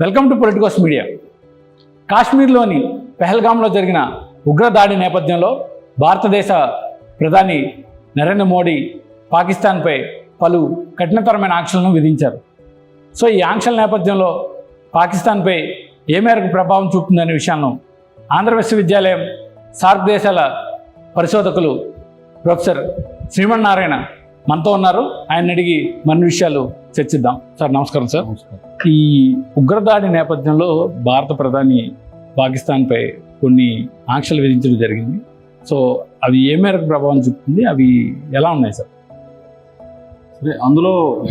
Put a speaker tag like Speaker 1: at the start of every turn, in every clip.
Speaker 1: Welcome to Politicos media. కాశ్మీర్లోని పెహల్గాంలో జరిగిన ఉగ్రదాడి నేపథ్యంలో భారతదేశ ప్రధాని నరేంద్ర మోడీ పాకిస్తాన్పై పలు కఠినతరమైన ఆంక్షలను విధించారు. సో ఈ ఆంక్షల నేపథ్యంలో పాకిస్తాన్పై ఏ మేరకు ప్రభావం చూపుతుందనే విషయాలను ఆంధ్ర విశ్వవిద్యాలయం సార్క్ దేశాల పరిశోధకులు ప్రొఫెసర్ శ్రీమన్నారాయణ మనతో ఉన్నారు. ఆయన అడిగి మరిన్ని విషయాలు చర్చిద్దాం. సార్ నమస్కారం సార్. ఈ ఉగ్రదాడి నేపథ్యంలో భారత ప్రధాని పాకిస్తాన్పై కొన్ని ఆంక్షలు విధించడం జరిగింది. సో అవి ఏ మేరకు ప్రభావం చూపుతుంది? అవి ఎలా ఉన్నాయి సార్?
Speaker 2: సరే అందులో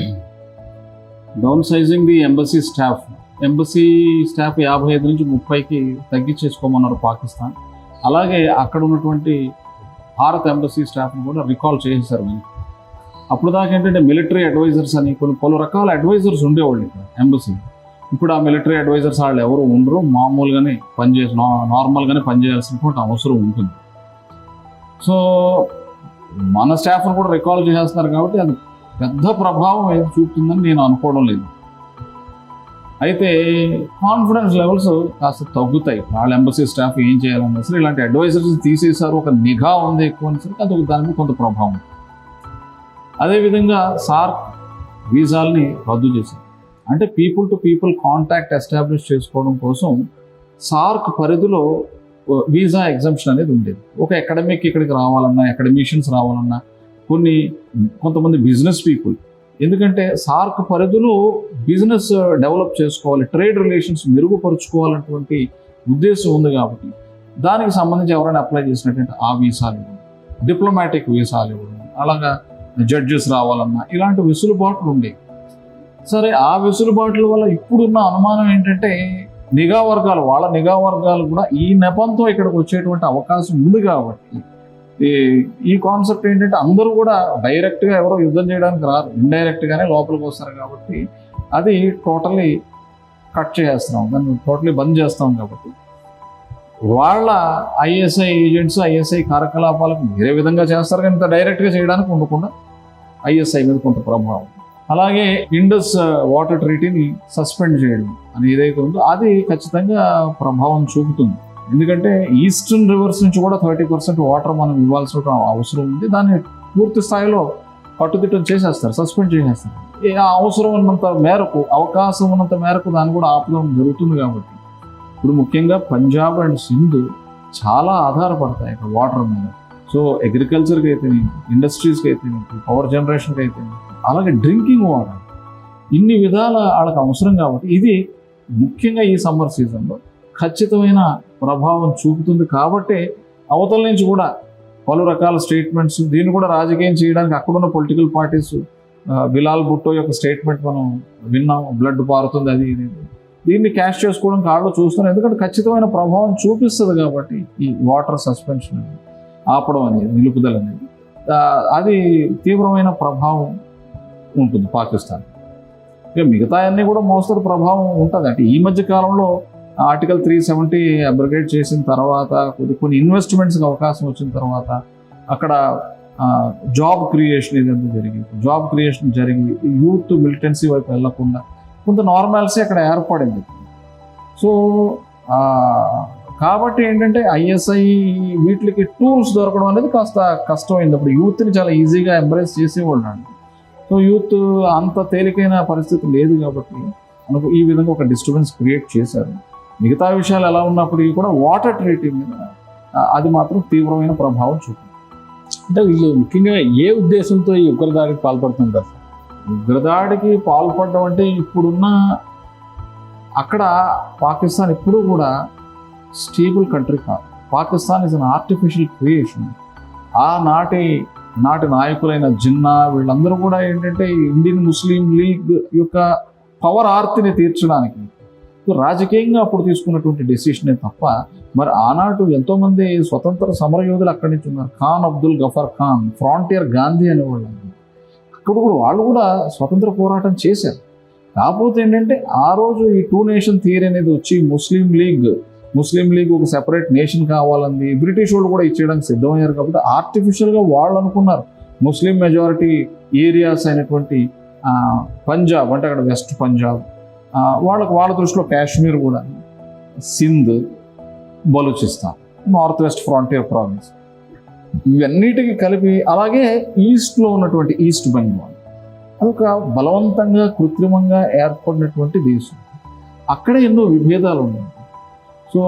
Speaker 2: downsizing the embassy staff. Embassy staff యాభై ఐదు నుంచి ముప్పైకి తగ్గించేసుకోమన్నారు పాకిస్తాన్. అలాగే అక్కడ ఉన్నటువంటి భారత్ ఎంబసీ స్టాఫ్ని కూడా రికాల్ చేసేసారు వెనక్కి. అప్పుడు దాకా ఏంటంటే మిలిటరీ అడ్వైజర్స్ అని కొన్ని పలు రకాల అడ్వైజర్స్ ఉండేవాళ్ళు ఇక్కడ ఎంబసీ ఇప్పుడు ఆ మిలిటరీ అడ్వైజర్స్ వాళ్ళు ఎవరు ఉండరు మామూలుగానే పనిచేసి నా- నార్మల్గానే పనిచేయాల్సినటువంటి అవసరం ఉంటుంది. సో మన స్టాఫ్ను కూడా రికాల్ చేసేస్తున్నారు కాబట్టి అది పెద్ద ప్రభావం ఏది చూపుతుందని నేను అనుకోవడం లేదు. అయితే కాన్ఫిడెన్స్ లెవెల్స్ కాస్త తగ్గుతాయి. వాళ్ళ ఎంబసీ స్టాఫ్ ఏం చేయాలన్నా సరే ఇలాంటి అడ్వైజర్స్ తీసేశారు ఒక నిఘా ఉంది ఎక్కువ అని సరే అది దాని మీద కొంత ప్రభావం. అదేవిధంగా సార్క్ వీసాల్ని రద్దు చేశారు. అంటే people to people contact establish చేసుకోవడం కోసం సార్క్ పరిధిలో వీసా ఎగ్జంప్షన్ అనేది ఉండేది. ఒక అకాడమిక్ ఇక్కడికి రావాలన్నా అకాడమిషియన్స్ రావాలన్నా కొన్ని కొంతమంది బిజినెస్ పీపుల్ ఎందుకంటే సార్క్ పరిధిలో బిజినెస్ డెవలప్ చేసుకోవాలి ట్రేడ్ రిలేషన్స్ మెరుగుపరుచుకోవాలన్నటువంటి ఉద్దేశం ఉంది కాబట్టి దానికి సంబంధించి ఎవరైనా అప్లై చేసినటువంటి ఆ వీసాలు ఇవ్వడం డిప్లొమాటిక్ వీసాలు ఇవ్వడం అలాగా జడ్జెస్ రావాలన్నా ఇలాంటి వెసులుబాట్లు ఉండేవి సరే ఆ వెసులుబాట్ల వల్ల ఇప్పుడున్న అనుమానం ఏంటంటే నిఘా వర్గాలు వాళ్ళ నిఘా వర్గాలు కూడా ఈ నెపంతో ఇక్కడికి వచ్చేటువంటి అవకాశం ఉంది కాబట్టి. ఈ- ఈ కాన్సెప్ట్ ఏంటంటే అందరూ కూడా డైరెక్ట్గా ఎవరో యుద్ధం చేయడానికి రారు. ఇండైరెక్ట్గానే లోపలికి వస్తారు కాబట్టి అది టోటలీ కట్ చేసేస్తున్నాం. దాన్ని టోటలీ బంద్ చేస్తాం కాబట్టి. వాళ్ళ ఐఎస్ఐ ఏజెంట్స్ ఐఎస్ఐ కార్యకలాపాలకు వేరే విధంగా చేస్తారు కానీ ఇంత డైరెక్ట్గా చేయడానికి ఉండకుండా ఐఎస్ఐ మీద కొంత ప్రభావం. అలాగే ఇండస్ వాటర్ ట్రీటీని సస్పెండ్ చేయడం అని ఏదైతే ఉందో అది ఖచ్చితంగా ప్రభావం చూపుతుంది. ఎందుకంటే ఈస్టర్న్ రివర్స్ నుంచి కూడా థర్టీ పర్సెంట్ వాటర్ మనం ఇవ్వాల్సిన అవసరం ఉంది. దాన్ని పూర్తి స్థాయిలో కట్టుదిట్టం చేసేస్తారు సస్పెండ్ చేసేస్తారు. ఆ అవసరం ఉన్నంత మేరకు అవకాశం ఉన్నంత మేరకు దాన్ని కూడా ఆపడం జరుగుతుంది కాబట్టి. ఇప్పుడు ముఖ్యంగా పంజాబ్ అండ్ సింధు చాలా ఆధారపడతాయి ఇక్కడ వాటర్ మీద. సో అగ్రికల్చర్కి అయితే ఇండస్ట్రీస్కి అయితే పవర్ జనరేషన్కి అయితే అలాగే డ్రింకింగ్ వాటర్ ఇన్ని విధాల వాళ్ళకి అవసరం కాబట్టి ఇది ముఖ్యంగా ఈ సమ్మర్ సీజన్లో ఖచ్చితమైన ప్రభావం చూపుతుంది కాబట్టి అవతల నుంచి కూడా పలు రకాల స్టేట్మెంట్స్ దీన్ని కూడా రాజకీయం చేయడానికి అక్కడున్న పొలిటికల్ పార్టీస్ బిలాల్ భుట్టో యొక్క స్టేట్మెంట్ మనం విన్నాం బ్లడ్ పారుతుంది అది ఇది. దీన్ని క్యాష్ చేసుకోవడం కాళ్ళు చూస్తున్నాం ఎందుకంటే ఖచ్చితమైన ప్రభావం చూపిస్తుంది కాబట్టి ఈ వాటర్ సస్పెన్షన్ అనేది. ఆపడం అనేది నిలుపుదల అనేది. అది తీవ్రమైన ప్రభావం ఉంటుంది పాకిస్తాన్. ఇక మిగతా అన్నీ కూడా మోస్తరు ప్రభావం ఉంటుంది. అంటే ఈ మధ్య కాలంలో ఆర్టికల్ త్రీ సెవెంటీ అబ్రిగేట్ చేసిన తర్వాత కొద్ది కొన్ని ఇన్వెస్ట్మెంట్స్కి అవకాశం వచ్చిన తర్వాత అక్కడ జాబ్ క్రియేషన్ ఏదైతే జరిగింది జాబ్ క్రియేషన్ జరిగి యూత్ మిలిటెన్సీ వైపు వెళ్ళకుండా కొంత నార్మాలిటీ అక్కడ ఏర్పడింది. సో కాబట్టి ఏంటంటే ఐఎస్ఐ వీటికి టూల్స్ దొరకడం అనేది కాస్త కష్టమైంది. అప్పుడు యూత్ని చాలా ఈజీగా ఎంబ్రేస్ చేసేవాళ్ళు అండి సో యూత్ అంత తేలికైన పరిస్థితి లేదు కాబట్టి మనకు ఈ విధంగా ఒక డిస్టర్బెన్స్ క్రియేట్ చేశారు. మిగతా విషయాలు ఎలా ఉన్నప్పటికీ కూడా వాటర్ ట్రీటీ మీద అది మాత్రం తీవ్రమైన ప్రభావం చూపుతుంది
Speaker 1: అంటే వీళ్ళు ముఖ్యంగా ఏ ఉద్దేశంతో ఈ ఉగ్రదాడికి పాల్పడుతుంటారు? సార్
Speaker 2: ఉగ్రదాడికి పాల్పడడం అంటే ఇప్పుడున్న అక్కడ పాకిస్తాన్ ఎప్పుడూ కూడా స్టేబుల్ కంట్రీ కాదు. Pakistan is an artificial creation ఆనాటి నాటి నాటి నాయకులైన జిన్నా వీళ్ళందరూ కూడా ఏంటంటే ఇండియన్ ముస్లిం లీగ్ యొక్క పవర్ ఆర్తిని తీర్చడానికి. రాజకీయంగా అప్పుడు తీసుకున్నటువంటి డెసిషనే తప్ప మరి ఆనాడు ఎంతోమంది స్వతంత్ర సమరయోధులు అక్కడి నుంచి ఉన్నారు. ఖాన్ అబ్దుల్ గఫర్ ఖాన్ ఫ్రాంటియర్ గాంధీ అనేవాళ్ళు అక్కడ కూడా వాళ్ళు కూడా స్వతంత్ర పోరాటం చేశారు. కాకపోతే ఏంటంటే ఆ రోజు ఈ టూ నేషన్ థియరీ అనేది వచ్చి ముస్లిం లీగ్ ముస్లిం లీగ్ ఒక సెపరేట్ నేషన్ కావాలంది. బ్రిటిష్ వాళ్ళు కూడా ఇచ్చేయడానికి సిద్ధమయ్యారు కాబట్టి ఆర్టిఫిషియల్గా వాళ్ళు అనుకున్నారు. ముస్లిం మెజారిటీ ఏరియాస్ అయినటువంటి పంజాబ్ అంటే అక్కడ వెస్ట్ పంజాబ్ వాళ్ళకు వాళ్ళ దృష్టిలో కాశ్మీర్ కూడా Sindh Balochistan North West Frontier Province ఇవన్నిటికీ కలిపి అలాగే ఈస్ట్లో ఉన్నటువంటి ఈస్ట్ బెంగాల్ అదొక బలవంతంగా కృత్రిమంగా ఏర్పడినటువంటి దేశం. అక్కడ ఎన్నో విభేదాలు ఉన్నాయి. సో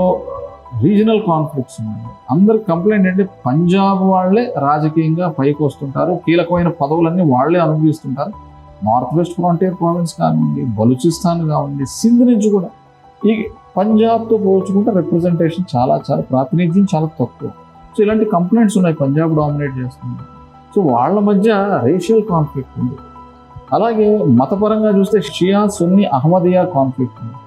Speaker 2: రీజనల్ కాన్ఫ్లిక్ట్స్ ఉన్నాయి. అందరి కంప్లైంట్ అంటే పంజాబ్ వాళ్ళే రాజకీయంగా పైకి వస్తుంటారు కీలకమైన పదవులన్నీ వాళ్ళే అనుభవిస్తుంటారు. నార్త్ వెస్ట్ ఫ్రాంటియర్ ప్రావిన్స్ కానివ్వండి బలూచిస్తాన్ కానివ్వండి సింధ్ నుంచి కూడా. ఈ పంజాబ్తో పోల్చుకుంటే రిప్రజెంటేషన్ చాలా చాలా ప్రాతినిధ్యం చాలా తక్కువ. సో ఇలాంటి కంప్లైంట్స్ ఉన్నాయి పంజాబ్ డామినేట్ చేస్తుంది. సో వాళ్ళ మధ్య రేషియల్ కాన్ఫ్లిక్ట్ ఉంది. అలాగే మతపరంగా చూస్తే షియా సున్ని అహ్మదియా కాన్ఫ్లిక్ట్ ఉంది.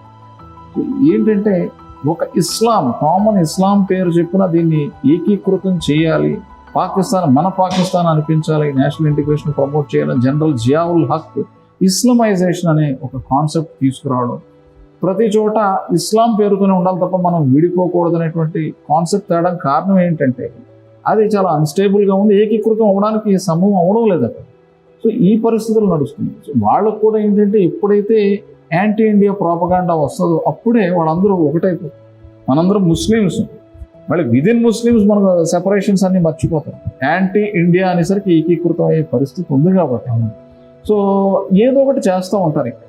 Speaker 2: ఏంటంటే ఒక ఇస్లాం కామన్ ఇస్లాం పేరు చెప్పిన దీన్ని ఏకీకృతం చేయాలి. పాకిస్తాన్ మన పాకిస్తాన్ అనిపించాలి. నేషనల్ ఇంటిగ్రేషన్ ప్రమోట్ చేయాలని జనరల్ జియావుల్ హక్ ఇస్లమైజేషన్ అనే ఒక కాన్సెప్ట్ తీసుకురావడం. ప్రతి చోట ఇస్లాం పేరుతోనే ఉండాలి తప్ప మనం విడిపోకూడదు అనేటువంటి కాన్సెప్ట్ తేడం కారణం ఏంటంటే అది చాలా అన్స్టేబుల్గా ఉంది. ఏకీకృతం అవ్వడానికి సమూహం అవడం లేదు అక్కడ సో ఈ పరిస్థితులు నడుస్తుంది సో వాళ్ళకు కూడా ఏంటంటే ఎప్పుడైతే యాంటీ ఇండియా ప్రాపగాండా వస్తుందో అప్పుడే వాళ్ళందరూ ఒకటైపోతారు. మనందరం ముస్లిమ్స్. మళ్ళీ విదిన్ ముస్లిమ్స్ మన సెపరేషన్స్ అన్నీ మర్చిపోతారు యాంటీ ఇండియా అనేసరికి ఏకీకృతం అయ్యే పరిస్థితి ఉంది కాబట్టి. సో ఏదో ఒకటి చేస్తూ ఉంటారు ఇక్కడ.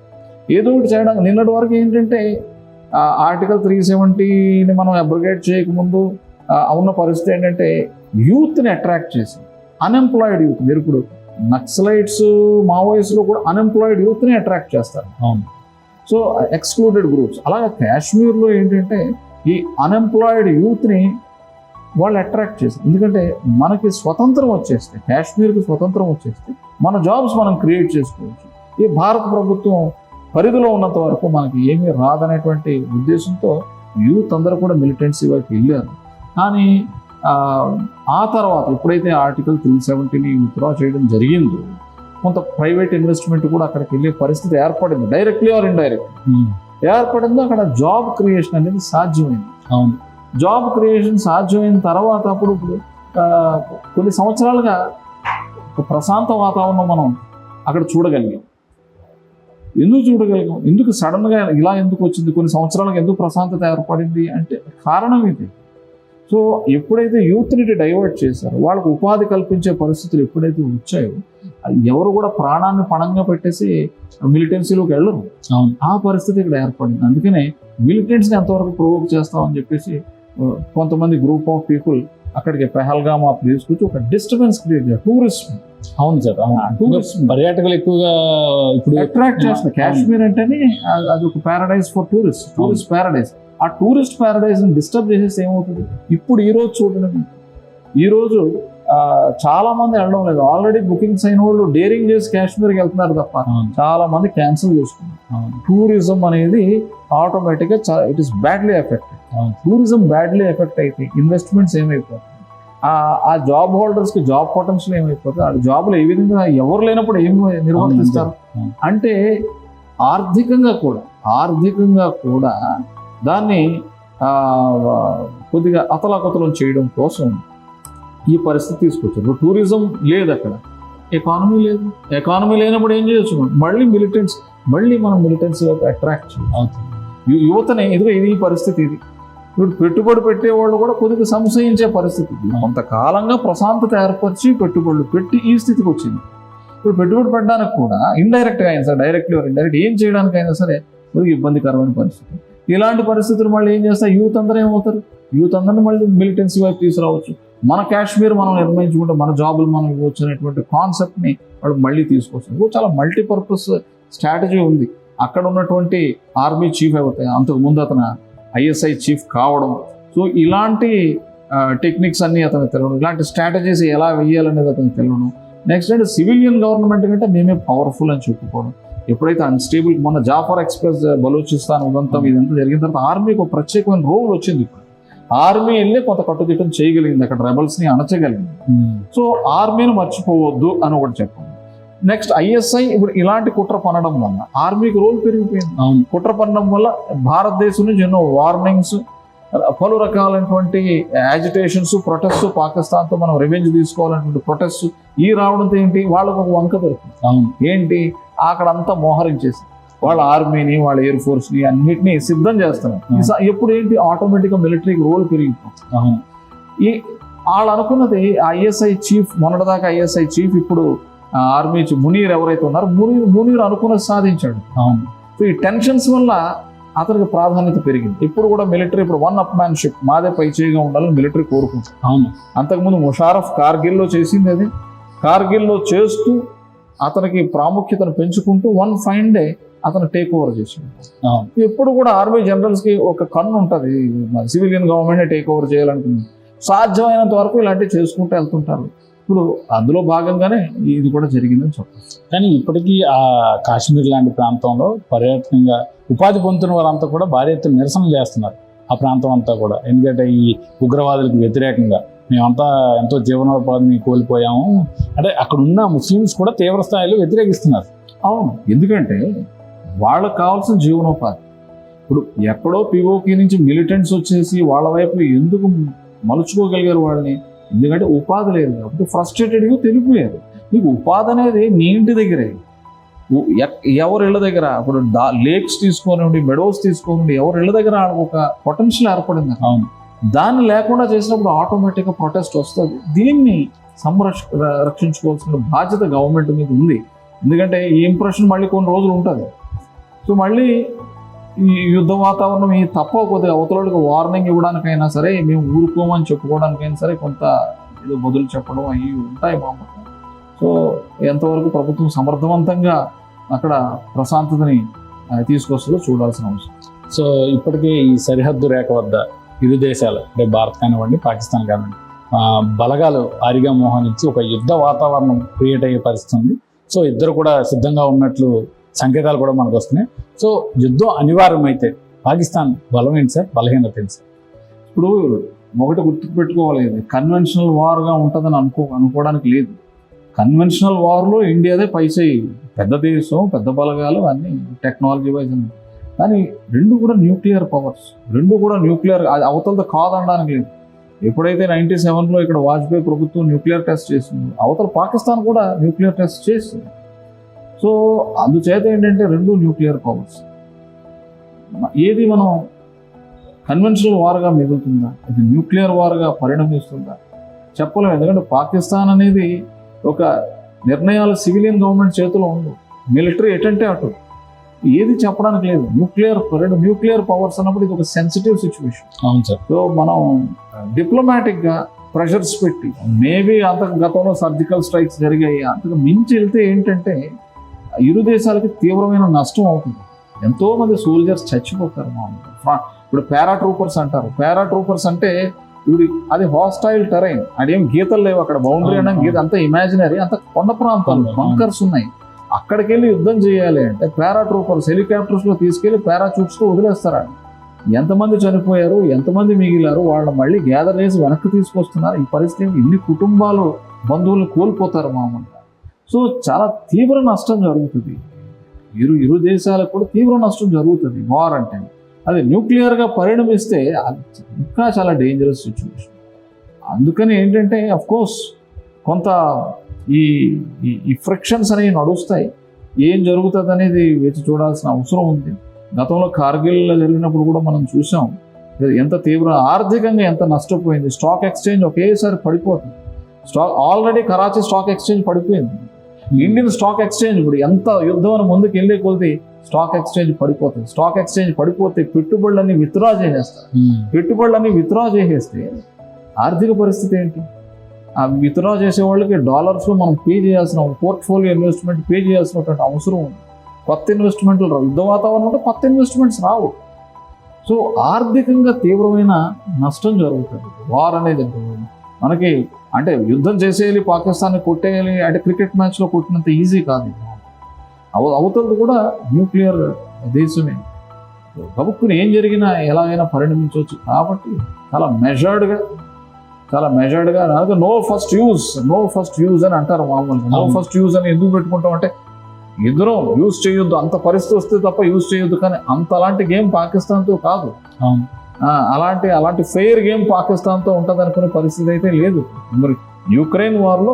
Speaker 2: ఏదో ఒకటి చేయడానికి నిన్నటి వరకు ఏంటంటే ఆర్టికల్ త్రీ సెవెంటీని మనం అబ్రిగేట్ చేయకముందు ఉన్న పరిస్థితి ఏంటంటే యూత్ని అట్రాక్ట్ చేసి అన్ఎంప్లాయిడ్ యూత్. మీరు ఇప్పుడు నక్సలైట్స్ మావోయిస్ట్లో కూడా అన్ఎంప్లాయిడ్ యూత్ని అట్రాక్ట్ చేస్తారు.
Speaker 1: అవును.
Speaker 2: సో ఎక్స్క్లూడెడ్ గ్రూప్స్ అలాగే కాశ్మీర్లో ఏంటంటే ఈ అన్ఎంప్లాయిడ్ యూత్ని వాళ్ళు అట్రాక్ట్ చేస్తారు ఎందుకంటే మనకి స్వతంత్రం వచ్చేస్తే కాశ్మీర్కి స్వతంత్రం వచ్చేస్తే మన జాబ్స్ మనం క్రియేట్ చేసుకోవచ్చు. ఈ భారత ప్రభుత్వం పరిధిలో ఉన్నంత వరకు మనకి ఏమీ రాదనేటువంటి ఉద్దేశంతో యూత్ అందరూ కూడా మిలిటెన్సీ వైపు వెళ్ళారు. కానీ ఆ, ఆ తర్వాత ఎప్పుడైతే ఆర్టికల్ త్రీ సెవెంటీని విత్డ్రా చేయడం జరిగిందో కొంత ప్రైవేట్ ఇన్వెస్ట్మెంట్ కూడా అక్కడికి వెళ్ళే పరిస్థితి ఏర్పడింది డైరెక్ట్లీ ఆర్ ఇండైరెక్ట్ ఏర్పడిందో అక్కడ జాబ్ క్రియేషన్ అనేది సాధ్యమైంది.
Speaker 1: అవును.
Speaker 2: జాబ్ క్రియేషన్ సాధ్యమైన తర్వాత అప్పుడు ఇప్పుడు కొన్ని సంవత్సరాలుగా ఒక ప్రశాంత వాతావరణం మనం అక్కడ చూడగలిగాం. ఎందుకు చూడగలిగాం? ఎందుకు సడన్గా ఇలా ఎందుకు వచ్చింది? కొన్ని సంవత్సరాలుగా ఎందుకు ప్రశాంతత ఏర్పడింది? అంటే కారణం ఇది. సో ఎప్పుడైతే యూత్ని డైవర్ట్ చేశారో వాళ్ళకు ఉపాధి కల్పించే పరిస్థితులు ఎప్పుడైతే వచ్చాయో ఎవరు కూడా ప్రాణాన్ని పణంగా పెట్టేసి మిలిటెన్సీలోకి వెళ్ళరు.
Speaker 1: అవును.
Speaker 2: ఆ పరిస్థితి ఇక్కడ ఏర్పడింది. అందుకనే మిలిటెంట్స్ని ఎంతవరకు ప్రొవోక్ చేస్తామని చెప్పేసి కొంతమంది గ్రూప్ ఆఫ్ పీపుల్ అక్కడికి పెహల్గామ్ ఆ ప్లేస్ వచ్చి ఒక డిస్టర్బెన్స్ క్రియేట్ చేయాలి. టూరిస్ట్.
Speaker 1: అవును సార్
Speaker 2: టూరిస్ట్.
Speaker 1: పర్యాటకులు ఎక్కువగా ఇప్పుడు
Speaker 2: అట్రాక్ట్ చేస్తుంది కాశ్మీర్ అంటేనే అది ఒక paradise for tourist tourist paradise ఆ టూరిస్ట్ ప్యారడైజ్ డిస్టర్బ్ చేసేస్తే ఏమవుతుంది? ఇప్పుడు ఈ రోజు చూడండి. మీరు. ఈ రోజు ఆ, చాలా మంది వెళ్ళడం లేదు. ఆల్రెడీ బుకింగ్స్ అయిన వాళ్ళు డేరింగ్ చేసి కాశ్మీర్కి వెళ్తున్నారు తప్ప
Speaker 1: అవును.
Speaker 2: చాలా మంది క్యాన్సిల్ చేసుకున్నారు. టూరిజం అనేది ఆటోమేటిక్గా చాలా it is badly affect tourism badly affect అయితే ఇన్వెస్ట్మెంట్స్ ఏమైపోతాయి? ఆ ఆ జాబ్ హోల్డర్స్కి జాబ్ పొటెన్షియల్ ఏమైపోతుంది ఆ జాబ్లో ఏ విధంగా ఎవరు లేనప్పుడు ఏం నిర్వర్తిస్తారు. అంటే ఆర్థికంగా కూడా ఆర్థికంగా కూడా దాన్ని కొద్దిగా అతలాకుతలం చేయడం కోసం ఈ పరిస్థితి తీసుకొచ్చారు. ఇప్పుడు టూరిజం లేదు అక్కడ. ఎకానమీ లేదు. ఎకానమీ లేనప్పుడు ఏం చేయొచ్చు? మళ్ళీ మిలిటెంట్స్ మళ్ళీ మనం మిలిటెన్సీ వైపు అట్రాక్ట్
Speaker 1: అవుతుంది
Speaker 2: యువతని ఇదిగో ఇది ఈ పరిస్థితి ఇది. ఇప్పుడు పెట్టుబడి పెట్టేవాళ్ళు కూడా కొద్దిగా సంశయించే పరిస్థితి. కొంతకాలంగా ప్రశాంతత ఏర్పరిచి పెట్టుబడులు పెట్టి ఈ స్థితికి వచ్చింది. ఇప్పుడు పెట్టుబడి పెట్టడానికి కూడా ఇండైరెక్ట్గా అయినా సరే డైరెక్ట్లీ ఇండైరెక్ట్ ఏం చేయడానికైనా సరే కొద్దిగా ఇబ్బందికరమైన పరిస్థితి. ఇలాంటి పరిస్థితులు మళ్ళీ ఏం చేస్తారు యూత్ అందరూ ఏమవుతారు? యూత్ అందరిని మళ్ళీ మిలిటెన్సీ వైపు తీసుకురావచ్చు. మన కాశ్మీర్ మనం నిర్మించుకుంటే మన జాబులు మనం ఇవ్వచ్చు అనేటువంటి కాన్సెప్ట్ని వాళ్ళు మళ్ళీ తీసుకొస్తారు. చాలా మల్టీపర్పస్ స్ట్రాటజీ ఉంది. అక్కడ ఉన్నటువంటి ఆర్మీ చీఫ్ అవుతాయి అంతకు ముందు అతను ఐఎస్ఐ చీఫ్ కావడం. సో ఇలాంటి టెక్నిక్స్ అన్నీ అతను తెలియడం ఇలాంటి స్ట్రాటజీస్ ఎలా వేయాలనేది అతను తెలియడం. నెక్స్ట్ అంటే సివిలియన్ గవర్నమెంట్ కంటే మేమే పవర్ఫుల్ అని చెప్పుకోవడం. ఎప్పుడైతే అన్స్టేబుల్ మొన్న జాఫర్ ఎక్స్ప్రెస్ బలూచిస్తాన్ ఉదంతం ఇదంతా జరిగిన తర్వాత ఆర్మీకి ఒక ప్రత్యేకమైన రోల్ వచ్చింది ఇప్పుడు. ఆర్మీ వెళ్ళి కొంత కట్టుదిట్టం చేయగలిగింది. అక్కడ రెబల్స్ని అణచగలిగింది.
Speaker 1: ఉమ్,
Speaker 2: సో ఆర్మీని మర్చిపోవద్దు అని ఒకటి చెప్పండి నెక్స్ట్ ఐఎస్ఐ ఇప్పుడు ఇలాంటి కుట్ర పనడం వల్ల ఆర్మీకి రోల్ పెరిగిపోయింది.
Speaker 1: అవును.
Speaker 2: కుట్ర పనడం వల్ల భారతదేశం నుంచి ఎన్నో వార్నింగ్స్ పలు రకాలైనటువంటి యాజిటేషన్స్ ప్రొటెస్ట్ పాకిస్తాన్తో మనం రెవెంజ్ తీసుకోవాలనేటువంటి ప్రొటెస్ట్ ఈ రావడంతో ఏంటి? వాళ్ళకు ఒక వంక దొరుకుతుంది.
Speaker 1: అవును.
Speaker 2: ఏంటి? అక్కడ అంతా మోహరించేసి వాళ్ళ ఆర్మీని వాళ్ళ ఎయిర్ ఫోర్స్ని అన్నిటినీ సిద్ధం చేస్తున్నారు. ఎప్పుడు ఏంటి? ఆటోమేటిక్గా మిలిటరీకి రోల్ పెరిగిపోతుంది ఈ వాళ్ళు అనుకున్నది ఐఎస్ఐ చీఫ్ మొన్నటిదాకా ఐఎస్ఐ చీఫ్ ఇప్పుడు ఆర్మీ మునీర్ ఎవరైతే ఉన్నారో మునీర్ మునీర్ అనుకున్నది సాధించాడు.
Speaker 3: అవును.
Speaker 2: సో ఈ టెన్షన్స్ వల్ల అతనికి ప్రాధాన్యత పెరిగింది. ఇప్పుడు కూడా మిలిటరీ ఇప్పుడు వన్ అప్ మ్యాన్ షిప్ మాదే పై చేయిగా ఉండాలని మిలిటరీ కోరుకుంటుంది.
Speaker 3: అవును.
Speaker 2: అంతకుముందు ముషారఫ్ కార్గిల్లో చేసింది అది. కార్గిల్లో చేస్తూ అతనికి ప్రాముఖ్యతను పెంచుకుంటూ వన్ ఫైన్ డే అతను టేక్ ఓవర్ చేసింది ఎప్పుడు కూడా ఆర్మీ జనరల్స్కి ఒక కన్ను ఉంటుంది. సివిలియన్ గవర్నమెంట్ టేక్ ఓవర్ చేయాలనుకుంది. సాధ్యమైనంత వరకు ఇలాంటివి చేసుకుంటూ వెళ్తుంటారు. ఇప్పుడు అందులో భాగంగానే ఇది కూడా జరిగిందని చెప్పచ్చు.
Speaker 1: కానీ ఇప్పటికీ ఆ కాశ్మీర్ లాంటి ప్రాంతంలో పర్యాటకంగా ఉపాధి పొందుతున్న వారంతా కూడా భారీ ఎత్తున నిరసన చేస్తున్నారు ఆ ప్రాంతం అంతా కూడా. ఎందుకంటే ఈ ఉగ్రవాదులకు వ్యతిరేకంగా మేమంతా ఎంతో జీవనోపాధిని కోల్పోయాము. అంటే అక్కడ ఉన్న ముస్లిమ్స్ కూడా తీవ్ర స్థాయిలో వ్యతిరేకిస్తున్నారు.
Speaker 2: అవును. ఎందుకంటే వాళ్ళకి కావాల్సిన జీవనోపాధి. ఇప్పుడు ఎక్కడో పిఓకి నుంచి మిలిటెంట్స్ వచ్చేసి వాళ్ళ వైపు ఎందుకు మలుచుకోగలిగారు వాళ్ళని? ఎందుకంటే ఉపాధి లేదు కాబట్టి ఫ్రస్ట్రేటెడ్గా తెలిపోయారు. నీకు ఉపాధి అనేది నీ ఇంటి దగ్గరే. ఎవరి ఇళ్ళ దగ్గర? ఇప్పుడు డా లేక్స్ తీసుకోనివ్వండి మెడోస్ తీసుకోనివ్వండి ఎవరి ఇళ్ళ దగ్గర ఒక పొటెన్షియల్ ఏర్పడింది.
Speaker 3: అవును.
Speaker 2: దాన్ని లేకుండా చేసినప్పుడు ఆటోమేటిక్గా ప్రొటెస్ట్ వస్తుంది. దీన్ని సంరక్ష రక్షించుకోవాల్సిన బాధ్యత గవర్నమెంట్ మీద ఉంది. ఎందుకంటే ఈ ఇంప్రెషన్ మళ్ళీ కొన్ని రోజులు ఉంటుంది. సో మళ్ళీ ఈ యుద్ధ వాతావరణం ఈ తప్పకపోతే అవతలకి వార్నింగ్ ఇవ్వడానికైనా సరే మేము ఊరుకోమని చెప్పుకోవడానికైనా సరే కొంత ఏదో బదులు చెప్పడం అవి ఉంటాయి మామూలు సో ఎంతవరకు ప్రభుత్వం సమర్థవంతంగా అక్కడ ప్రశాంతతని తీసుకొస్తుందో చూడాల్సిన అవసరం.
Speaker 1: సో ఇప్పటికే ఈ సరిహద్దు రేఖ వద్ద ఇరు దేశాలు అంటే భారత్ కానివ్వండి పాకిస్తాన్ కానివ్వండి బలగాలు ఆరిగా మోహనించి ఒక యుద్ధ వాతావరణం క్రియేట్ అయ్యే పరిస్థితి ఉంది. సో ఇద్దరు కూడా సిద్ధంగా ఉన్నట్లు సంకేతాలు కూడా మనకు వస్తున్నాయి. సో యుద్ధం అనివార్యమైతే పాకిస్తాన్ బలం ఏంటి సార్? బలహీనత ఏంటి సార్?
Speaker 2: ఇప్పుడు ఒకటి గుర్తుపెట్టుకోవాలి కన్వెన్షనల్ వార్గా ఉంటుందని అనుకో అనుకోవడానికి లేదు. కన్వెన్షనల్ వార్లో ఇండియాదే పైసే పెద్ద దేశం పెద్ద బలగాలు అన్ని టెక్నాలజీ వైజ్ అన్ని. కానీ రెండు కూడా న్యూక్లియర్ పవర్స్ రెండు కూడా న్యూక్లియర్ అవతలతో కాదనడానికి లేదు. ఎప్పుడైతే నైన్టీ సెవెన్లో ఇక్కడ వాజ్పేయి ప్రభుత్వం న్యూక్లియర్ టెస్ట్ చేసిందో అవతల పాకిస్తాన్ కూడా న్యూక్లియర్ టెస్ట్ చేసింది. సో అందుచేత ఏంటంటే రెండు న్యూక్లియర్ పవర్స్. ఏది మనం కన్వెన్షనల్ వార్గా మిగులుతుందా? ఇది న్యూక్లియర్ వార్గా పరిణమిస్తుందా? చెప్పలేము ఎందుకంటే పాకిస్తాన్ అనేది ఒక నిర్ణయాలు సివిలియన్ గవర్నమెంట్ చేతిలో ఉంది మిలిటరీ ఎటంటే అటు. ఏది చెప్పడానికి లేదు. న్యూక్లియర్ రెండు న్యూక్లియర్ పవర్స్ అన్నప్పుడు ఇది ఒక సెన్సిటివ్ సిచ్యువేషన్
Speaker 1: అవును సార్.
Speaker 2: సో మనం డిప్లొమాటిక్గా ప్రెషర్స్ పెట్టి మేబీ అంత గతంలో సర్జికల్ స్ట్రైక్స్ జరిగాయి అంతకు మించి వెళ్తే ఏంటంటే ఇరు దేశాలకి తీవ్రమైన నష్టం అవుతుంది. ఎంతో మంది సోల్జర్స్ చచ్చిపోతారు మామూలుగా. ఫ్రా- ఇప్పుడు పారాట్రూపర్స్ అంటారు. పారాట్రూపర్స్ అంటే ఇప్పుడు అది హాస్టైల్ టెరైన్ అదేం గీతలు లేవు అక్కడ. బౌండరీ అనడం గీత అంత ఇమాజినరీ అంత కొండ ప్రాంతాలు బంకర్స్ ఉన్నాయి. అక్కడికి వెళ్ళి యుద్ధం చేయాలి అంటే పారాట్రూపర్స్ హెలికాప్టర్స్లో తీసుకెళ్ళి పారాచూట్స్తో వదిలేస్తారా? ఎంతమంది చనిపోయారు ఎంతమంది మిగిలారు వాళ్ళని మళ్ళీ గ్యాదర్ చేసి వెనక్కి తీసుకొస్తున్నారు. ఈ పరిస్థితి ఇన్ని కుటుంబాలు బంధువులు కోల్పోతారు మామూలుగా. సో చాలా తీవ్ర నష్టం జరుగుతుంది. ఇరు ఇరు దేశాలకు కూడా తీవ్ర నష్టం జరుగుతుంది. వార్ అంటే అది న్యూక్లియర్గా పరిణమిస్తే ఇంకా చాలా డేంజరస్ సిచ్యువేషన్ అందుకని ఏంటంటే అఫ్ కోర్స్ కొంత ఈ ఈ- ఈ ఫ్రిక్షన్స్ అనేవి నడుస్తాయి. ఏం జరుగుతుంది అనేది వేచి చూడాల్సిన అవసరం ఉంది. గతంలో కార్గిల్లో జరిగినప్పుడు కూడా మనం చూసాం. ఎంత తీవ్ర ఆర్థికంగా ఎంత నష్టపోయింది. స్టాక్ ఎక్స్చేంజ్ ఒకేసారి పడిపోతుంది. Stock already Karachi stock exchange పడిపోయింది. ఇండియన్ స్టాక్ ఎక్స్చేంజ్ ఇప్పుడు ఎంత యుద్ధం అని ముందుకు వెళ్ళే కొలిది స్టాక్ ఎక్స్చేంజ్ పడిపోతుంది. స్టాక్ ఎక్స్చేంజ్ పడిపోతే పెట్టుబడులన్నీ విత్డ్రా చేసేస్తారు.
Speaker 1: ఉమ్.
Speaker 2: పెట్టుబడులన్నీ విత్డ్రా చేసేస్తే ఆర్థిక పరిస్థితి ఏంటి? ఆ విత్డ్రా చేసే వాళ్ళకి డాలర్స్లో మనం పే చేయాల్సిన పోర్ట్ఫోలియో ఇన్వెస్ట్మెంట్ పే చేయాల్సినటువంటి అవసరం ఉంది. కొత్త ఇన్వెస్ట్మెంట్లు రావు. యుద్ధ వాతావరణం ఉంటే కొత్త ఇన్వెస్ట్మెంట్స్ రావు. సో ఆర్థికంగా తీవ్రమైన నష్టం జరుగుతుంది. వార్ అనేది మనకి అంటే యుద్ధం చేసేయాలి పాకిస్తాన్ని కొట్టేయాలి అంటే క్రికెట్ మ్యాచ్లో కొట్టినంత ఈజీ కాదు. అవ అవతలది కూడా న్యూక్లియర్ దేశమే. గబుక్కుని ఏం జరిగినా ఎలాగైనా పరిణమించవచ్చు. కాబట్టి చాలా మెజర్డ్గా చాలా మెజర్డ్గా అలాగే no first use no first use అని అంటారు మామూలుగా. నో. ఫస్ట్ యూజ్ అని ఎందుకు పెట్టుకుంటాం అంటే ఇద్దరం యూజ్ చేయొద్దు. అంత పరిస్థితి వస్తే తప్ప యూజ్ చేయొద్దు. కానీ అంత అలాంటి గేమ్ పాకిస్తాన్తో కాదు. అలాంటి అలాంటి ఫెయిర్ గేమ్ పాకిస్తాన్తో ఉంటుంది అనుకునే పరిస్థితి అయితే లేదు. మరి యుక్రెయిన్ వార్లో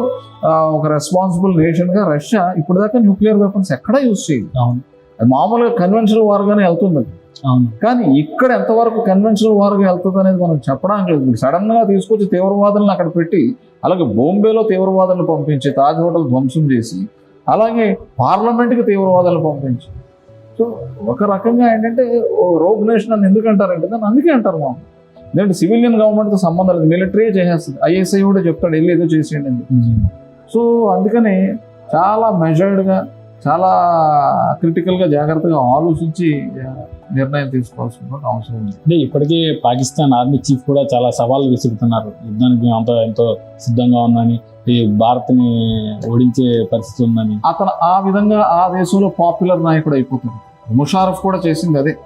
Speaker 2: ఒక రెస్పాన్సిబుల్ నేషన్గా రష్యా ఇప్పటిదాకా న్యూక్లియర్ వెపన్స్ ఎక్కడా యూజ్ చేయదు.
Speaker 1: అవును.
Speaker 2: మామూలుగా కన్వెన్షనల్ వార్గానే వెళ్తుంది. అది.
Speaker 1: అవును.
Speaker 2: కానీ ఇక్కడ ఎంతవరకు కన్వెన్షనల్ వార్గా వెళ్తుంది అనేది మనం చెప్పడానికి లేదు. ఇప్పుడు సడన్గా తీసుకొచ్చి తీవ్రవాదులను అక్కడ పెట్టి అలాగే బాంబేలో తీవ్రవాదులను పంపించి తాజ్ హోటల్ ధ్వంసం చేసి అలాగే పార్లమెంట్కి తీవ్రవాదులను పంపించి సో ఒక రకంగా ఏంటంటే రోగ్ నేషన్ అని ఎందుకు అంటారంటే దాన్ని అందుకే అంటారు మా ఎందుకంటే సివిలియన్ గవర్నమెంట్తో సంబంధం లేదు మిలిటరీ చేసేస్తుంది. ఐఎస్ఐ కూడా చెప్తాడు వెళ్ళి ఏదో చేసేయండి అని. సో అందుకని చాలా మెజర్డ్గా చాలా క్రిటికల్గా జాగ్రత్తగా ఆలోచించి నిర్ణయం తీసుకోవాల్సిన అవసరం ఉంది.
Speaker 1: అంటే ఇప్పటికే పాకిస్తాన్ ఆర్మీ చీఫ్ కూడా చాలా సవాళ్ళు విసురుతున్నారు. యుద్ధానికి అంత అంతా ఎంతో సిద్ధంగా ఉందని ఈ భారత్ని ఓడించే పరిస్థితి ఉందని.
Speaker 2: అతను ఆ విధంగా ఆ దేశంలో పాపులర్ నాయకుడు అయిపోతుంది ముషారఫ్ కూడా చేసింది అదే.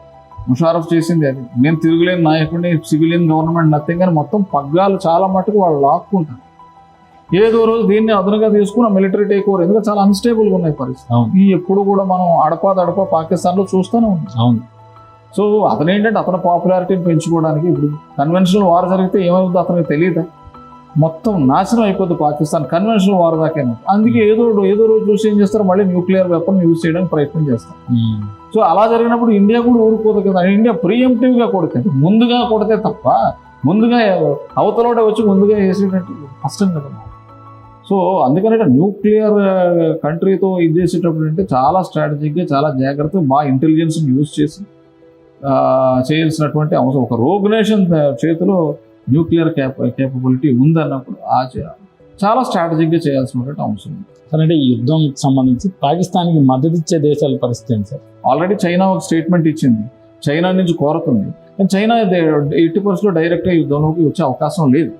Speaker 2: ముషారఫ్ చేసింది అదే. నేను తిరుగులేని నాయకుడిని సివిలియన్ గవర్నమెంట్ నథింగ్ అని మొత్తం పగ్గాలు చాలా మటుకు వాళ్ళు లాక్కుంటారు. ఏదో రోజు దీన్ని అదునుగా తీసుకున్న మిలిటరీ టేక్ ఓవర్ ఎందుకంటే చాలా అన్స్టేబుల్గా ఉన్నాయి పరిస్థితి. ఈ ఎప్పుడు కూడా మనం అడపా దడపా పాకిస్తాన్లో చూస్తూనే ఉన్నాం.
Speaker 1: అవును.
Speaker 2: సో అతను ఏంటంటే అతని పాపులారిటీని పెంచుకోవడానికి ఇప్పుడు కన్వెన్షనల్ వార్ జరిగితే ఏమవుతుందో అతనికి తెలియదు? మొత్తం నాశనం అయిపోద్ది పాకిస్తాన్. కన్వెన్షనల్ వార్ దాకా అందుకే ఏదో ఏదో రోజు చూసి ఏం చేస్తారు? మళ్ళీ న్యూక్లియర్ వెపన్ యూజ్ చేయడానికి ప్రయత్నం చేస్తారు. సో అలా జరిగినప్పుడు ఇండియా కూడా ఊరుకోదు కదా. ఇండియా ప్రియంప్టివ్గా కొడుతుంది. ముందుగా కొడితే తప్ప ముందుగా అవతలోడే వచ్చి ముందుగా వేసేటట్టు కష్టం కదా. సో అందుకనే న్యూక్లియర్ కంట్రీతో ఇది చేసేటప్పుడు అంటే చాలా స్ట్రాటజిక్గా చాలా జాగ్రత్తగా బాగా ఇంటెలిజెన్స్ని యూజ్ చేసి ఆ, చేయాల్సినటువంటి అవసరం. ఒక రోగ్ నేషన్ చేతిలో న్యూక్లియర్ క్యాప కేపబిలిటీ ఉందన్నప్పుడు ఆ చాలా స్ట్రాటజిక్గా చేయాల్సినటువంటి అవసరం ఉంది.
Speaker 1: సరే అంటే ఈ యుద్ధం సంబంధించి పాకిస్తాన్కి మద్దతు ఇచ్చే దేశాల పరిస్థితి ఏంటి సార్?
Speaker 2: ఆల్రెడీ చైనా ఒక స్టేట్మెంట్ ఇచ్చింది. చైనా నుంచి కోరుతుంది. కానీ చైనా ఎయిటీ పర్సెంట్ డైరెక్ట్గా యుద్ధంలోకి వచ్చే అవకాశం లేదు.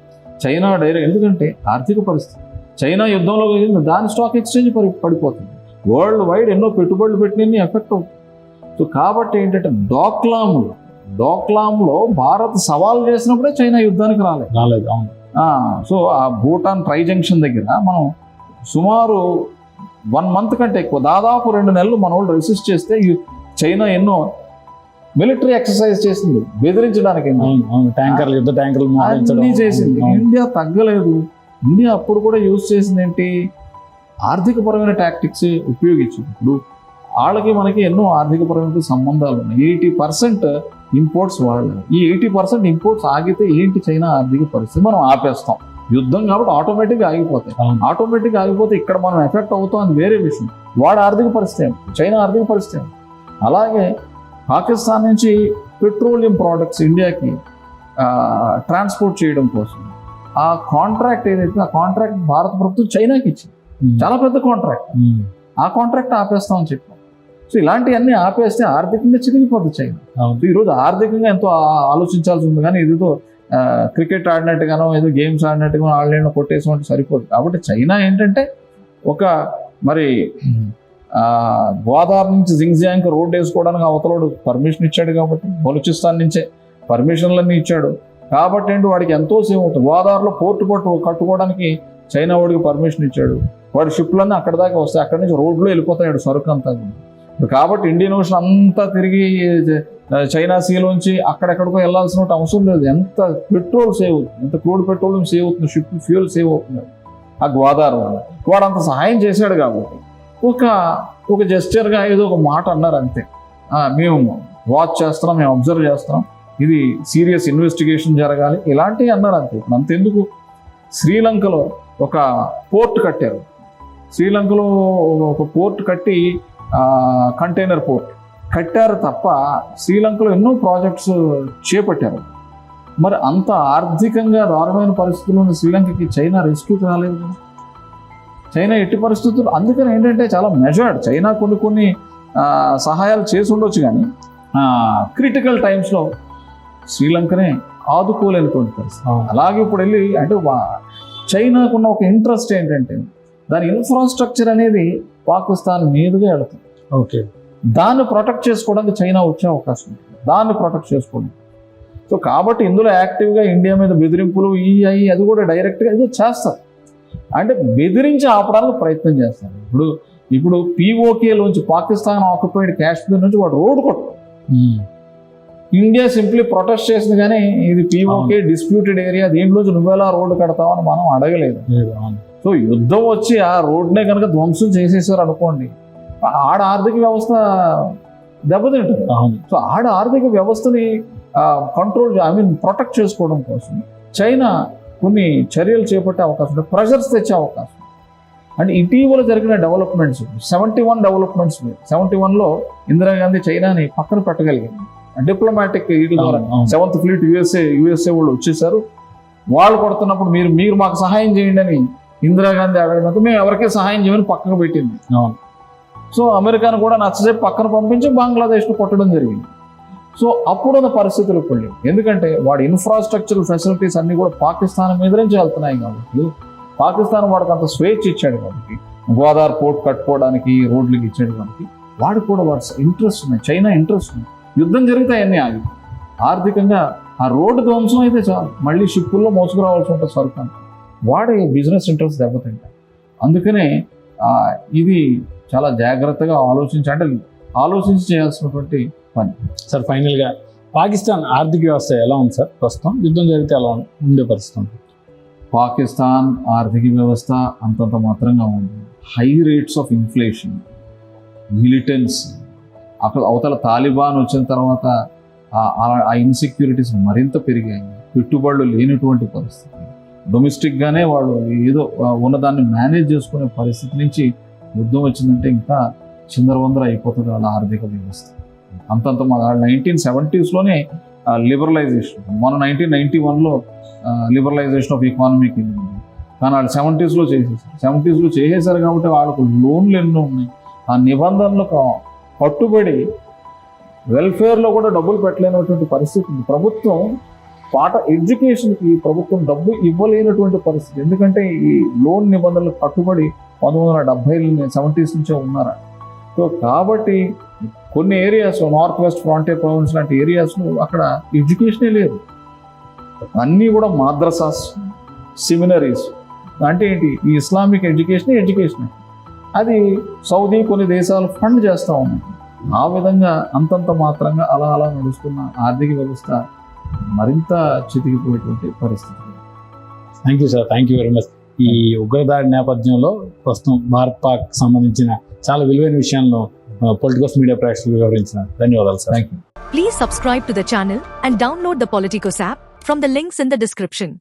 Speaker 2: చైనా డైరెక్ట్ ఎందుకంటే ఆర్థిక పరిస్థితి. చైనా యుద్ధంలోకి వెళ్ళింది దాని స్టాక్ ఎక్స్చేంజ్ పడి పడిపోతుంది. వరల్డ్ వైడ్ ఎన్నో పెట్టుబడులు పెట్టిన ఎఫెక్ట్ అవుతుంది సో కాబట్టి ఏంటంటే డోక్లాంలో డోక్లాంలో భారత్ సవాల్ చేసినప్పుడే చైనా యుద్ధానికి రాలేదు
Speaker 1: రాలేదు అవును.
Speaker 2: సో ఆ భూటాన్ ట్రై జంక్షన్ దగ్గర మనం సుమారు వన్ మంత్ కంటే ఎక్కువ దాదాపు రెండు నెలలు మన వాళ్ళు రెసిస్ట్ చేస్తే చైనా ఎన్నో మిలిటరీ ఎక్సర్సైజ్ చేసింది బెదిరించడానికి
Speaker 1: ట్యాంకర్లు యుద్ధ ట్యాంకర్లు
Speaker 2: అన్నీ చేసింది. ఇండియా తగ్గలేదు. ఇండియా అప్పుడు కూడా యూజ్ చేసింది ఏంటి? ఆర్థికపరమైన టాక్టిక్స్ ఉపయోగించింది. ఇప్పుడు వాళ్ళకి మనకి ఎన్నో ఆర్థికపరమైన సంబంధాలు ఉన్నాయి. ఎయిటీ పర్సెంట్ ఇంపోర్ట్స్ వాళ్ళు. ఈ ఎయిటీ పర్సెంట్ ఇంపోర్ట్స్ ఆగితే ఏంటి చైనా ఆర్థిక పరిస్థితి? మనం ఆపేస్తాం. యుద్ధం కాబట్టి ఆటోమేటిక్గా ఆగిపోతాయి. ఆటోమేటిక్గా ఆగిపోతే ఇక్కడ మనం ఎఫెక్ట్ అవుతాం అది వేరే విషయం. వాడు ఆర్థిక పరిస్థితి? చైనా ఆర్థిక పరిస్థితి? అలాగే పాకిస్తాన్ నుంచి పెట్రోలియం ప్రోడక్ట్స్ ఇండియాకి ట్రాన్స్పోర్ట్ చేయడం కోసం. ఆ కాంట్రాక్ట్ ఏదైతే ఆ కాంట్రాక్ట్ భారత ప్రభుత్వం చైనాకి ఇచ్చింది.
Speaker 1: ఉమ్.
Speaker 2: చాలా పెద్ద కాంట్రాక్ట్
Speaker 1: ఉమ్.
Speaker 2: ఆ కాంట్రాక్ట్ ఆపేస్తామని చెప్పాం. సో ఇలాంటివన్నీ ఆపేస్తే ఆర్థికంగా చిరిగిపోద్ది చైనా. ఈరోజు ఆర్థికంగా ఎంతో ఆలోచించాల్సి ఉంది కానీ ఇదితో క్రికెట్ ఆడినట్టుగానో ఏదో గేమ్స్ ఆడినట్టుగానో ఆడలేనో కొట్టేసి సరిపోదు. కాబట్టి చైనా ఏంటంటే ఒక మరి గోదావరి నుంచి జింగ్జియాంగ్ రోడ్ వేసుకోవడానికి అవతలోడు పర్మిషన్ ఇచ్చాడు కాబట్టి బలూచిస్తాన్ నుంచే పర్మిషన్లన్నీ ఇచ్చాడు. కాబట్టి ఏంటి వాడికి ఎంతో సేవ్ అవుతుంది. గోదావరిలో పోర్టు పట్టు కట్టుకోవడానికి చైనా వాడికి పర్మిషన్ ఇచ్చాడు. వాడి షిప్లన్నీ అక్కడ దాకా వస్తాయి. అక్కడి నుంచి రోడ్లో వెళ్ళిపోతాడు సరుకు అంతా కాబట్టి ఇండియన్ ఓషన్ అంతా తిరిగి చైనా సీలోంచి అక్కడెక్కడికో వెళ్ళాల్సిన అవసరం లేదు. ఎంత పెట్రోల్ సేవ్ అవుతుంది ఎంత క్రూడ్ పెట్రోలియం సేవ్ అవుతుంది షిప్ ఫ్యూల్ సేవ్ అవుతుంది. ఆ గోదావరి వల్ల. వాడు అంత సహాయం చేశాడు కాబట్టి. ఒక ఒక జెస్చర్గా ఏదో ఒక మాట అన్నారు అంతే. మేము వాచ్ చేస్తున్నాం మేము అబ్జర్వ్ చేస్తున్నాం. ఇది సీరియస్ ఇన్వెస్టిగేషన్ జరగాలి. ఇలాంటివి అన్నారు అంతే. ఇప్పుడు అంతెందుకు? శ్రీలంకలో ఒక పోర్ట్ కట్టారు. శ్రీలంకలో ఒక పోర్ట్ కట్టి కంటైనర్ పోర్ట్ కట్టారు తప్ప శ్రీలంకలో ఎన్నో ప్రాజెక్ట్స్ చేపట్టారు మరి అంత ఆర్థికంగా దారుణమైన పరిస్థితుల్లో ఉన్న శ్రీలంకకి చైనా రెస్క్యూకి రాలేదు కదా. చైనా ఎట్టి పరిస్థితులు అందుకని ఏంటంటే చాలా మెజర్డ్ చైనా కొన్ని కొన్ని సహాయాలు చేసి ఉండొచ్చు కానీ క్రిటికల్ టైమ్స్లో శ్రీలంకనే ఆదుకోలేనటువంటి పరిస్థితి. అలాగే ఇప్పుడు వెళ్ళి అంటే చైనాకున్న ఒక ఇంట్రెస్ట్ ఏంటంటే దాని ఇన్ఫ్రాస్ట్రక్చర్ అనేది పాకిస్తాన్ మీదుగా వెళుతుంది.
Speaker 1: ఓకే.
Speaker 2: దాన్ని ప్రొటెక్ట్ చేసుకోవడానికి చైనా వచ్చే అవకాశం ఉంది. దాన్ని ప్రొటెక్ట్ చేసుకోవడం. సో కాబట్టి ఇందులో యాక్టివ్గా ఇండియా మీద బెదిరింపులు ఈ అయి అది కూడా డైరెక్ట్గా ఏదో చేస్తారు. అంటే బెదిరించి ఆపడానికి ప్రయత్నం చేస్తారు. ఇప్పుడు ఇప్పుడు పీఓకేలోంచి పాకిస్తాన్ ఆక్యుపైడ్ కాశ్మీర్ నుంచి వాడు రోడ్డు కొట్టు
Speaker 1: ఉమ్.
Speaker 2: ఇండియా సింప్లీ ప్రొటెస్ట్ చేసింది కానీ ఇది పీఓకే డిస్ప్యూటెడ్ ఏరియా దీంట్లోంచి నువ్వెలా రోడ్డు కడతావని మనం అడగలేదు. సో యుద్ధం వచ్చి ఆ రోడ్నే కనుక ధ్వంసం చేసేసారు అనుకోండి ఆడ ఆర్థిక వ్యవస్థ దెబ్బతింటుంది. సో ఆడ ఆర్థిక వ్యవస్థని కంట్రోల్ ఐ మీన్ ప్రొటెక్ట్ చేసుకోవడం కోసం చైనా కొన్ని చర్యలు చేపట్టే అవకాశం ఉంది. ప్రెషర్స్ తెచ్చే అవకాశం అంటే ఇటీవల జరిగిన developments seventy one developments seventy వన్లో ఇందిరాగాంధీ చైనాని పక్కన పెట్టగలిగింది డిప్లొమాటిక్ వీటి ద్వారా. సెవెంత్ ఫ్లీట్ యుఎస్ఏ యుఎస్ఏ వాళ్ళు వచ్చేసారు. వాళ్ళు కొడుతున్నప్పుడు మీరు మీరు మాకు సహాయం చేయండి అని ఇందిరాగాంధీ అడగడంతో మేము ఎవరికీ సహాయం చేయమని పక్కకు పెట్టింది.
Speaker 1: అవును.
Speaker 2: సో అమెరికాను కూడా నచ్చజెప్పి పక్కన పంపించి బంగ్లాదేశ్ను కొట్టడం జరిగింది. సో అప్పుడున్న పరిస్థితులు ఇప్పుడు లేవు. ఎందుకంటే వాడి ఇన్ఫ్రాస్ట్రక్చర్ ఫెసిలిటీస్ అన్ని కూడా పాకిస్తాన్ మీద నుంచి వెళ్తున్నాయి కాబట్టి పాకిస్తాన్ వాడికి అంత స్వేచ్ఛ ఇచ్చాడు కాబట్టి గోదావరి పోర్ట్ కట్టుకోవడానికి రోడ్లకి ఇచ్చాడు కాబట్టి వాడికి కూడా వాడి ఇంట్రెస్ట్ ఉన్నాయి. చైనా ఇంట్రెస్ట్ ఉంది యుద్ధం జరిగితే అవన్నీ ఆగి. ఆర్థికంగా ఆ రోడ్డు ధ్వంసం అయితే చాలు. మళ్ళీ షిప్పుల్లో మోసుకురావాల్సి ఉంటుంది సరుకు. వాడి బిజినెస్ ఇంట్రెస్ట్ దెబ్బతింటాయి. అందుకనే ఇది చాలా జాగ్రత్తగా ఆలోచించి అంటే ఆలోచించి చేయాల్సినటువంటి
Speaker 1: సార్ ఫైనల్గా పాకిస్తాన్ ఆర్థిక వ్యవస్థ ఎలా ఉంది సార్? ప్రస్తుతం యుద్ధం జరిగితే ఎలా ఉంది- ఉండే పరిస్థితి?
Speaker 2: పాకిస్తాన్ ఆర్థిక వ్యవస్థ అంతంత మాత్రంగా ఉంది. High rates of inflation militants అక్కడ అవతల తాలిబాన్ వచ్చిన తర్వాత ఆ ఇన్సెక్యూరిటీస్ మరింత పెరిగాయి. పెట్టుబడులు లేనటువంటి పరిస్థితి. డొమెస్టిక్గానే వాడు ఏదో ఉన్నదాన్ని మేనేజ్ చేసుకునే పరిస్థితి నుంచి యుద్ధం వచ్చిందంటే ఇంకా చిందరవందర అయిపోతుంది వాళ్ళ ఆర్థిక వ్యవస్థ. అంతంత నైన్టీన్ సెవెంటీస్లోనే లిబరలైజేషన్. మన నైన్టీన్ నైన్టీ వన్లో లిబరలైజేషన్ ఆఫ్ ఎకానమీకి కానీ వాళ్ళు సెవెంటీస్లో చేసేసారు. సెవెంటీస్లో చేసేసారు కాబట్టి వాళ్ళకు లోన్లు ఎన్నో ఉన్నాయి. ఆ నిబంధనలకు కట్టుబడి వెల్ఫేర్లో కూడా డబ్బులు పెట్టలేనటువంటి పరిస్థితి ఉంది. ప్రభుత్వం పాట ఎడ్యుకేషన్కి ప్రభుత్వం డబ్బు ఇవ్వలేనటువంటి పరిస్థితి. ఎందుకంటే ఈ లోన్ నిబంధనలకు కట్టుబడి పంతొమ్మిది వందల డెబ్బై సెవెంటీస్ నుంచే ఉన్నారట సో కాబట్టి కొన్ని areas north west frontier province లాంటి ఏరియాస్లో అక్కడ ఎడ్యుకేషనే లేదు. అన్నీ కూడా మాద్రసాస్ సెమినరీస్ అంటే ఏంటి? ఈ ఇస్లామిక్ ఎడ్యుకేషన్ ఎడ్యుకేషన్ అది సౌదీ కొన్ని దేశాలు ఫండ్ చేస్తూ ఉన్నాయి. ఆ విధంగా అంతంత మాత్రంగా అలా అలా నడుస్తున్న ఆర్థిక వ్యవస్థ మరింత చితికిపోయేటువంటి పరిస్థితి.
Speaker 1: Thank you sir thank you very much ఈ ఉగ్రదాడి నేపథ్యంలో ప్రస్తుతం భారత్ పాక్ సంబంధించిన చాలా విలువైన విషయాలను పొలిటికల్స్ మీడియా ప్రేక్షకులు వివరించిన ధన్యవాదాలు sir
Speaker 2: thank you
Speaker 4: Please subscribe to the channel and download the Politicos app from the links in the description.